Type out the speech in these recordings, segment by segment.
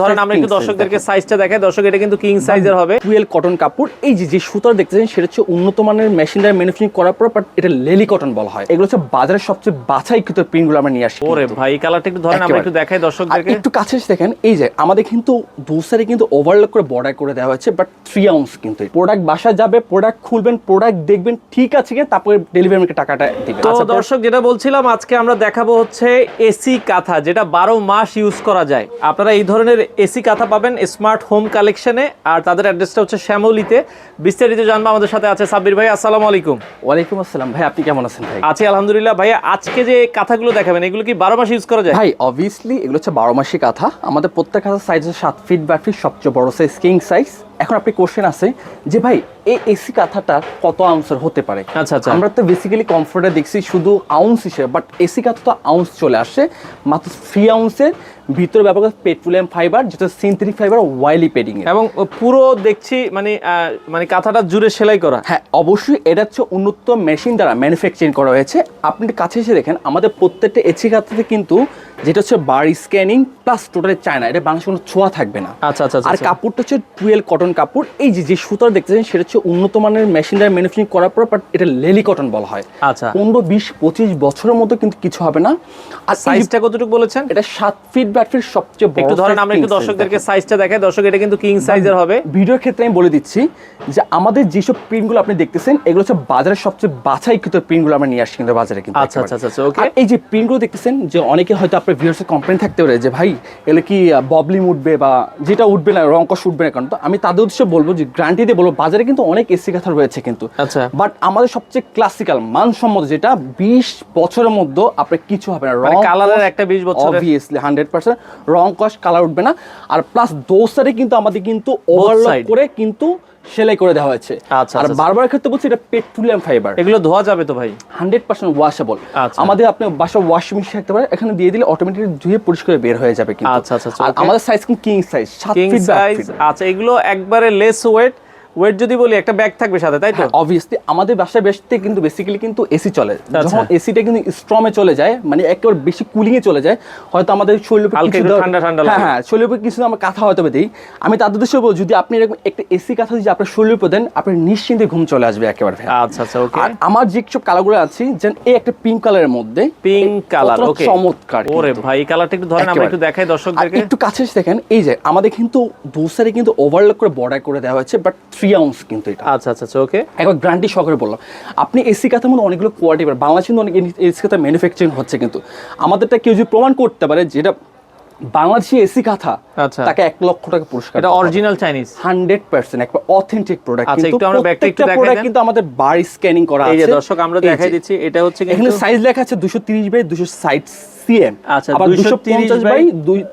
ধরেন আমরা একটু দর্শকদেরকে সাইজটা দেখাই। দর্শক এটা কিন্তু কিং সাইজের হবে। টুয়েল কটন কাপড়। এই যে যে সুতার দেখতেছেন সেটা হচ্ছে উন্নত মানের মেশিন দ্বারা ম্যানুফ্যাকচারিং করার পর বাট এটা লেলি কটন বলা হয়। এগুলো হচ্ছে বাজারের সবচেয়ে বাছাইকৃত প্রিন্টগুলো আমরা নিয়ে আসি ওরে ভাই কালারটা একটু ধরেন আমরা একটু দেখাই দর্শকদেরকে। একটু কাছে এসে দেখেন এই যে আমাদের কিন্তু দু সাইডে কিন্তু ওভারলক করে বর্ডার করে দেওয়া হয়েছে বাট থ্রি আউন্স কিন্তু। প্রোডাক্ট বাসা যাবে প্রোডাক্ট খুলবেন প্রোডাক্ট দেখবেন ঠিক আছে তারপরে ডেলিভারি ম্যানকে টাকাটা দিবেন। তো আচ্ছা, দর্শক যেটা বলছিলাম আজকে আমরা দেখাবো হচ্ছে এসি কাঁথা যেটা বারো মাস ইউজ করা যায়। আপনারা এই ধরনের এসি কাঁথা পাবেন স্মার্ট হোম কালেকশনে আর তাদের অ্যাড্রেসটা হচ্ছে শ্যামলিতে। বিস্তারিত জানব আমাদের সাথে আছে সাব্বির ভাই আসসালামু আলাইকুম। ওয়ালাইকুম আসসালাম। ভাই আপনি কেমন আছেন ভাই? আছি আলহামদুলিল্লাহ। ভাই আজকে যে কাঁথাগুলো দেখাবেন এগুলো কি বারো মাসে ইউজ করা যায়? ভাই অবভিয়াসলি এগুলো হচ্ছে বারো মাসি কাঁথা। আমাদের প্রত্যেক কাঁথার সাইজ হচ্ছে সাত ফিট বা ফিট সবচেয়ে বড় সাইজ কিং সাইজ এখন আপনি কোশ্চেন আছে যে ভাই এই এসি কাঁথাটা কত আউন্সের হতে পারে? আচ্ছা, আচ্ছা। আমরা তো বেসিক্যালি কমফোর্টে দেখছি শুধু আউন্স হিসেবে বাট এসি কাঁথা তো আউন্স চলে আসে মাত্র থ্রি আউন্সের ভিতরে ব্যাপক পেট্রোলিয়াম ফাইবার যেটা সিনথেটিক ফাইবার ওয়াইলি পেডিং এবং পুরো দেখছি মানে মানে কাঁথাটা জুড়ে সেলাই করা। হ্যাঁ অবশ্যই এটা হচ্ছে উন্নত মেশিন দ্বারা ম্যানুফ্যাকচারিং করা হয়েছে। আপনি কাছে এসে দেখেন আমাদের প্রত্যেকটা এসি কাঁথাতে কিন্তু যেটা হচ্ছে বার স্ক্যানিং প্লাস টোটালি চায়না এটা বাংলাদেশে কোনো ছোঁয়া থাকবে না। আচ্ছা আচ্ছা আর আচ্ছা। কাপড়টা হচ্ছে টুয়েল কটন কাপড় এই যে যে সুতার দেখতেছেন সেটা হচ্ছে উন্নত মানের মেশিন দ্বারা ম্যানুফ্যাকচারিং করার পর বাট এটা লেলি কটন বলা হয়। আচ্ছা। পনেরো বিশ পঁচিশ বছরের মতো কিন্তু কিছু হবে না। আর সাইজটা কতটুকু বলেছেন? এটা সাত ফিট বাট ফিট সবচেয়ে বড় একটু ধরেন আমরা একটু দর্শকদেরকে সাইজটা দেখাই। দর্শক এটা কিন্তু কিং সাইজের হবে। ভিডিওর ক্ষেত্রে আমি বলে দিচ্ছি যে আমাদের যেসব প্রিন্টগুলো আপনি দেখতেছেন এগুলো হচ্ছে বাজারের সবচেয়ে বাছাইকৃত প্রিন্টগুলো আমরা নিয়ে আসি কিন্তু বাজারে কিন্তু আচ্ছা আচ্ছা আচ্ছা ওকে আর এই যে প্রিন্টগুলো দেখতেছেন যে অনেকে হয়তো আপনার ভিউয়ার্সের কমপ্লেন থাকতে পারে যে ভাই এগুলো কি ববলিং উঠবে বা যেটা উঠবে না রংকশ উঠবে না কারণ তো আমি তাদের উদ্দেশ্যে বলব যে গ্যারান্টি দিয়ে বলব বাজারে কিন্তু অনেক এসি কাঁথা রয়েছে কিন্তু আচ্ছা। বাট আমাদের সবচেয়ে ক্লাসিক্যাল মানসম্মত যেটা বিশ বছরের মধ্যে আপনার কিছু হবে না মানে রং কালারের একটা বিশ বছর অবভিয়াসলি হান্ড্রেড পার্সেন্ট রং কস্ট কালার উঠবে না আর প্লাস দোসারে কিন্তু আমাদের কিন্তু ওভারলক। করে কিন্তু সেলাই করে দেওয়া হয়েছে আচ্ছা, আর আচ্ছা। বারবার ক্ষেত্রে বলছি এটা পেট্রোলিয়াম ফাইবার এগুলো ধোয়া যাবে তো ভাই হান্ড্রেড পার্সেন্ট ওয়াশেবল আচ্ছা। আমাদের আপনি বাসা ওয়াশ মেশিন থাকতে পারে এখানে দিয়ে দিলে অটোমেটিক ধুয়ে পরিষ্কার বের হয়ে যাবে কিন্তু আচ্ছা, আচ্ছা, আচ্ছা. আমাদের সাইজ কিং সাইজ সাত কিং ফিট সাইজ আচ্ছা এগুলো একবারে লেস ওয়েট ওয়েট যদি বলি একটা ব্যাগ থাকবে সাথে তাই তো? অবভিয়াসলি আমাদের বাসায় বেসতে কিন্তু বেসিক্যালি কিন্তু এসি চলে। আচ্ছা। যখন এসিটা কিন্তু স্ট্রমে চলে যায় মানে একেবারে বেশি কুলিং এ চলে যায় হয়তো আমাদের শরীরের উপর কিছু ঠান্ডা ঠান্ডা হ্যাঁ। হ্যাঁ শরীরের উপর কিছু আমরা কাঁথা হয়তো দিই। আমি তাদের উদ্দেশ্যে বলব যদি আপনি এরকম একটা এসি কাঁথা যদি আপনার শরীরের উপর দেন আপনার নিশ্চিন্তে ঘুম চলে আসবে একেবারে। আচ্ছা আচ্ছা ওকে আর আমার যে সব কালারগুলো আছে যেন এই একটা পিঙ্ক কালারের মধ্যে পিঙ্ক কালার ওকে চমৎকার ওরে ভাই এই কালারটা একটু ধরেন আমরা একটু দেখাই দর্শকদেরকে। একটু কাছে এসে দেখেন এই যে আমাদের কিন্তু দোসারে কিন্তু ওভারলক করে বর্ডার করে দেওয়া হয়েছে বাট থ্রি আউন্স কিন্তু এটা। আচ্ছা আচ্ছা আচ্ছা ওকে একবার গ্যারান্টি সহকারে বললাম। আপনি এসি কাথার মধ্যে অনেকগুলো কোয়ালিটি পাবেন। বাংলাদেশে কিন্তু অনেক এসি ম্যানুফ্যাকচারিং হচ্ছে কিন্তু। আমাদেরটা কেউ যদি প্রমাণ করতে পারে যেটা বাংলাদেশি এসি কাথা আচ্ছা। তাকে এক লক্ষ টাকা পুরস্কার এটা original Chinese hundred percent authentic product আচ্ছা, কিন্তু একটু আমরা ব্যাগটা একটু দেখাই দেন। কিন্তু আমাদের বার স্ক্যানিং করা এই যে দর্শক আমরা দেখাই দিচ্ছি এটা হচ্ছে এখানে সাইজ লেখা আছে দুশো তিরিশ বাই দুশো ষাট সিএম আচ্ছা, আবার 230 দুশো পঞ্চাশ বাই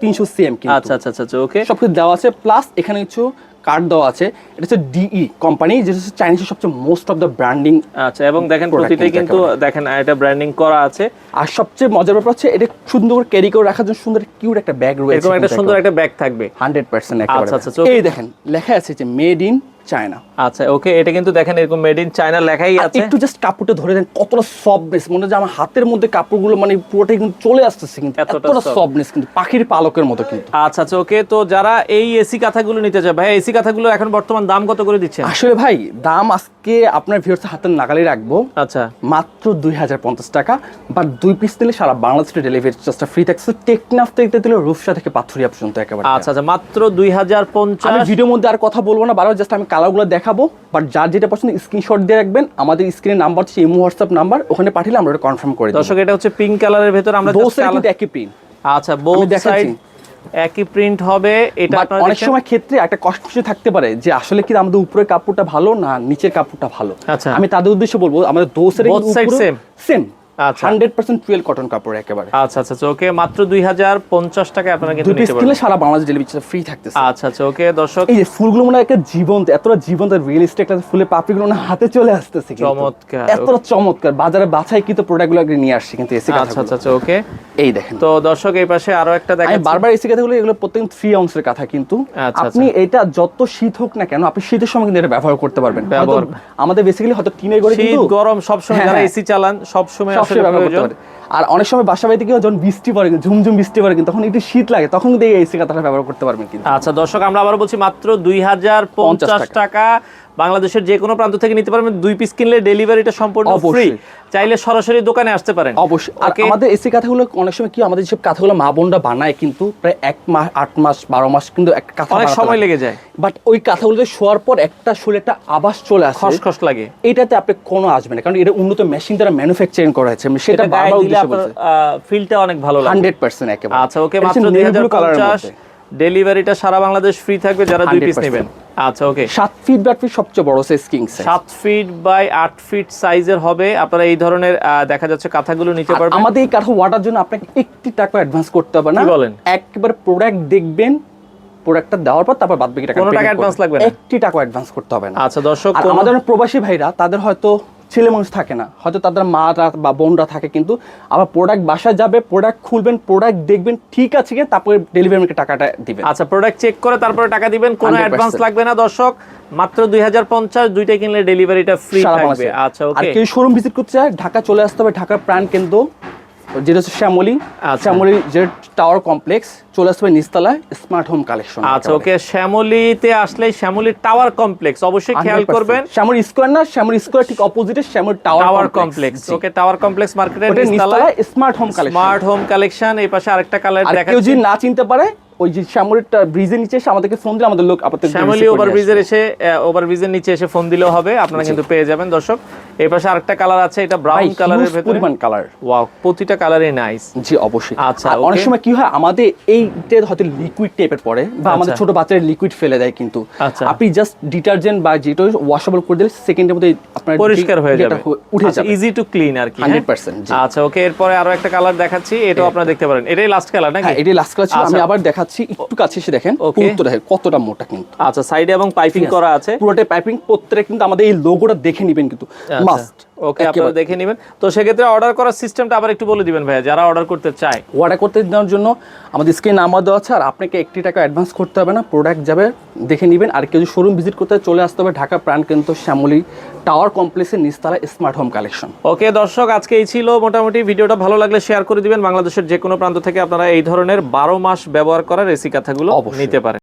তিনশো সিএম কিন্তু। আচ্ছা আচ্ছা আচ্ছা ওকে সব কিছু দেওয়া আছে। প্লাস এখানে কিছু কার্ড দেওয়া আছে এটা হচ্ছে ডিই কোম্পানি যেটা হচ্ছে চাইনিজের সবচেয়ে মোস্ট অফ দ্য ব্র্যান্ডিং আচ্ছা এবং দেখেন প্রতিটাই কিন্তু দেখেন এটা ব্র্যান্ডিং করা আছে। আর সবচেয়ে মজার ব্যাপার হচ্ছে এটা সুন্দর করে ক্যারি করে রাখার জন্য সুন্দর কিউট একটা ব্যাগ রয়েছে এরকম একটা সুন্দর একটা ব্যাগ থাকবে। হান্ড্রেড পার্সেন্ট আচ্ছা, আচ্ছা, এই দেখেন লেখা আছে যে মেড ইন চায়না। আচ্ছা ওকে এটা কিন্তু দেখেন এরকম মেড ইন চায়না লেখাই আছে। একটু জাস্ট কাপড়টা ধরে দেন কতটা সফটনেস মনে হয় আমার হাতের মধ্যে কাপড়গুলো মানে পুরোটাই কিন্তু চলে আসতেছে কিন্তু এতটা। সফটনেস কিন্তু পাখির পালকের মতো কিন্তু। আচ্ছা আচ্ছা ওকে তো যারা এই এসি কাঁথাগুলো নিতে চায় ভাই এসি কাঁথাগুলো এখন বর্তমান দাম কত করে দিচ্ছে আসলে ভাই দাম আজকে আপনার ভিউর্স হাতের নাগালে রাখব। আচ্ছা। মাত্র দুই হাজার পঞ্চাশ টাকা বা দুই পিস নিলে সারা বাংলাদেশে ডেলিভারি চার্জটা ফ্রি থাকছে। টেকনাফ থেকে দিলে রূপসা থেকে পাথুরিয়া পর্যন্ত একেবারে আচ্ছা আচ্ছা মাত্র দুই হাজার পঞ্চাশ আমি ভিডিওর মধ্যে আর কথা বলব না বারবার জাস্ট আমি কালারগুলো দেখাবো বাট যার যেটা পছন্দ স্ক্রিনশট দিয়ে রাখবেন। আমাদের স্ক্রিনে নাম্বার হচ্ছে ইমো হোয়াটসঅ্যাপ নাম্বার ওখানে পাঠিয়ে আমরা ওটা কনফার্ম করে দর্শক এটা হচ্ছে পিঙ্ক কালারের ভেতর আমরা একই প্রিন্ট আচ্ছা বোথ দেখাচ্ছি। সাইড একই প্রিন্ট হবে এটা অনেক সময় ক্ষেত্রে একটা কষ্ট থাকতে পারে যে আসলে কি আমাদের উপরের কাপড়টা ভালো না নিচের কাপড়টা ভালো আচ্ছা। আমি তাদের উদ্দেশ্যে বলব আমাদের same? Same. Hundred percent twill cotton কাপড় একেবারে। আচ্ছা আচ্ছা ওকে মাত্র দুই হাজার পঞ্চাশ টাকা আপনারা কিন্তু নিতে পারবেন। সারা বাংলাদেশ ডেলিভারি ফ্রি থাকতেছে। আচ্ছা আচ্ছা ওকে দর্শক। এই যে ফুলগুলো মনে একটা জীবন্ত এতটা জীবন্ত রিয়েলিস্টিক একটা ফুলের পাপড়িগুলো না হাতে চলে আসতেছে চমৎকার। এতটা চমৎকার বাজারে প্রোডাক্টগুলো নিয়ে আসছে কিন্তু এসি আচ্ছা আচ্ছা আচ্ছা ওকে। এই দেখেন। তো দর্শক এই পাশে আরও একটা দেখাচ্ছি। বারবার এসি কথাগুলো এগুলো প্রত্যেক থ্রি আউন্সের কথা কিন্তু। আচ্ছা, আপনি এটা যত শীত হোক না কেন আপনি শীতের সময় কিন্তু এটা ব্যবহার করতে পারবেন। আমাদের বেসিক্যালি হয়তো টিনের ঘরে কিন্তু গরম সবসময় হ্যাঁ, যারা হ্যাঁ। এসি চালান সবসময় সবসময় ব্যবহার করতে পারে। আর অনেক সময় বাসা বাড়িতে কেউ যখন বৃষ্টি পড়ে ঝুমঝুম বৃষ্টি পড়ে কিন্তু তখন একটু শীত লাগে তখন কিন্তু এই এসি কাঁথাটা ব্যবহার করতে পারবেন কিন্তু। আচ্ছা দর্শক আমরা আবার বলছি মাত্র দুই হাজার পঞ্চাশ টাকা। বাংলাদেশের যে কোনো প্রান্ত থেকে নিতে পারবেন। দুই পিস কিনলে ডেলিভারিটা সম্পূর্ণ ফ্রি। চাইলে সরাসরি দোকানে আসতে পারেন। অবশ্যই। আর আমাদের এসি কাঁথাগুলো অনেক সময় কি আমাদের যেসব কাঁথাগুলো মা বোনরা বানায় কিন্তু প্রায় এক মাস আট মাস বারো মাস কিন্তু একটা কাঁথা অনেক সময় লেগে। যায়। বাট ওই কাঁথাগুলোতে শোয়ার পর একটা শরীরে একটা আবাস চলে আসে। খসখস লাগে। এটাতে আপনি কোনো আসবে না। কারণ এটা উন্নত মেশিন দ্বারা ম্যানুফ্যাকচারিং করা হয়েছে। আমি সেটা আপনার ফিলটা অনেক ভালো লাগে হান্ড্রেড পার্সেন্ট একেবারে। আচ্ছা ওকে মাত্র দুই navy হাজার blue colour এর পঞ্চাশ। মধ্যে। ডেলিভারিটা সারা বাংলাদেশ ফ্রি থাকবে যারা দুই পিস নেবেন। আচ্ছা ওকে। সাত ফিট বাট ফিট সবচেয়ে বড় সাইজ কিং সাইজ সাত ফিট বাই আট ফিট সাইজের হবে। আপনারা এই ধরনের দেখা যাচ্ছে কাঁথাগুলো নিতে পারবেন। আমাদের এই ওয়াটার জন্য আপনাকে একটি টাকা অ্যাডভান্স করতে হবে না। কি বলেন? একবার প্রোডাক্ট দেখবেন প্রোডাক্টটা দেওয়ার পর তারপর বাদ বাকি টাকা কোনো টাকা করবেন। লাগবে না? একটি টাকা অ্যাডভান্স করতে হবে না। আচ্ছা দর্শক আমাদের প্রবাসী ভাইরা তাদের হয়তো ছেলে মানুষ থাকে না। হয়তো তাদের মারা বা বোনরা থাকে কিন্তু আবার প্রোডাক্ট বাসায় যাবে প্রোডাক্ট খুলবেন প্রোডাক্ট দেখবেন ঠিক আছে কিনা তারপরে ডেলিভারি টাকাটা দিবেন। আচ্ছা প্রোডাক্ট চেক করে তারপরে টাকা দিবেন কোনো অ্যাডভান্স লাগবে না দর্শক। মাত্র দুই হাজার পঞ্চাশ দুইটা কিনলে ডেলিভারিটা ফ্রি থাকবে। আচ্ছা আচ্ছা আর ওকে কেউ শোরুম ভিজিট করতে চায় ঢাকা চলে আসতে হবে ঢাকার প্রাণ কেন্দ্র। যেটা হচ্ছে শ্যামলী আচ্ছা। শ্যামলী যে টাওয়ার কমপ্লেক্স চলে আসতে হবে স্মার্ট হোম কালেকশন আচ্ছা ওকে শ্যামলিতে আসলে শ্যামলি টাওয়ার কমপ্লেক্স অবশ্যই খেয়াল করবেন। শ্যামলী স্কোয়ার না শ্যামলী স্কোয়ার ঠিক অপোজিটে Shyamoli tower complex okay tower complex মার্কেটের smart home collection smart home collection এই পাশে আরেকটা কালার দেখা কেউ যদি না চিনতে পারে ওই যে শ্যামলীর ব্রিজের নিচে এসে আমাদেরকে ফোন দিলে আমাদের লোক আপনাদের শ্যামলি ওভারব্রিজের এসে ওভারব্রিজের নিচে এসে ফোন দিলেও হবে আপনারা কিন্তু পেয়ে যাবেন দর্শক। এই পাশে আরেকটা কালার আছে এটা ব্রাউন কালারের ভেতরে। পরিমাণ কালার ওয়াও প্রতিটা কালারই নাইস জি অবশ্যই। আচ্ছা, অনেক সময় কি হয় আমাদের এইটা হয়তো লিকুইড টাইপের পরে বা আমাদের আচ্ছা। ছোট বাচ্চারা লিকুইড ফেলে দেয় কিন্তু। আচ্ছা। আপনি জাস্ট ডিটারজেন্ট বা যেটা ওয়াশেবল করে দিলে সেকেন্ডের মধ্যে আপনার পরিষ্কার হয়ে যাবে। উঠে যাবে। ইজি টু ক্লিন আর কি হ্যাঁ? 100% আচ্ছা ওকে এরপরে আরও একটা কালার দেখাচ্ছি এটাও আপনারা দেখতে পারেন। এটাই লাস্ট কালার নাকি? হ্যাঁ এটাই লাস্ট কালার ছিল। আমি আচ্ছা। আবার দেখাচ্ছি একটু কাছে এসে দেখেন পুরোটা দেখেন কতটা মোটা কিন্তু। আচ্ছা সাইডে এবং পাইপিং করা আছে। পুরোটা পাইপিং প্রত্যেকটা কিন্তু আমাদের এই লোগোটা দেখে নেবেন কিন্তু। Must okay. আপনারা দেখে নেবেন। তো সেক্ষেত্রে অর্ডার করার সিস্টেমটা আবার একটু বলে দিবেন ভাইয়া যারা অর্ডার করতে চায়। অর্ডার করতে দেওয়ার জন্য আমাদের স্ক্রিন নাম্বার দেওয়া আছে আর আপনাকে একটি টাকা অ্যাডভান্স করতে হবে না প্রোডাক্ট যাবে দেখে নেবেন। আর কেউ যদি শোরুম ভিজিট করতে চলে আসতে হবে ঢাকা প্রাণকেন্দ্র শ্যামলী টাওয়ার কমপ্লেক্সের নিচতলা স্মার্ট হোম কালেকশন ওকে দর্শক আজকে এই ছিল। মোটামুটি ভিডিওটা ভালো লাগলে শেয়ার করে দিবেন। বাংলাদেশের যে কোনো প্রান্ত থেকে আপনারা এই ধরনের বারো মাস ব্যবহার করার এসি কাথাগুলো। নিতে পারেন।